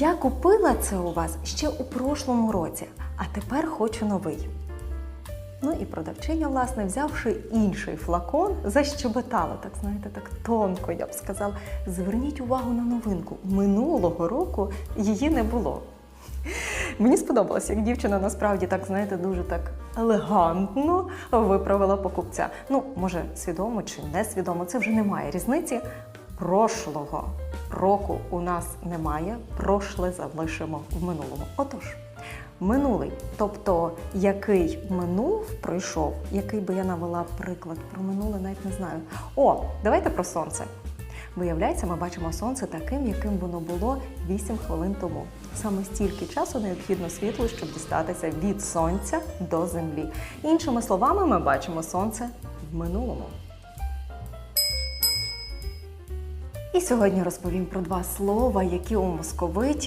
Я купила це у вас ще у прошлому році, а тепер хочу новий. Ну і продавчиня, власне, взявши інший флакон, защебетала, так знаєте, так тонко, я б сказала. Зверніть увагу на новинку. Минулого року її не було. Мені сподобалося, як дівчина насправді так, знаєте, дуже так елегантно виправила покупця. Ну, може, свідомо чи несвідомо, це вже немає різниці. Прошлого року у нас немає, прошле залишимо в минулому. Отож, минулий, тобто який минув, пройшов, який би я навела приклад про минуле, навіть не знаю. О, давайте про сонце. Виявляється, ми бачимо сонце таким, яким воно було 8 хвилин тому. Саме стільки часу необхідно світлу, щоб дістатися від сонця до землі. Іншими словами, ми бачимо сонце в минулому. І сьогодні розповім про два слова, які у московиті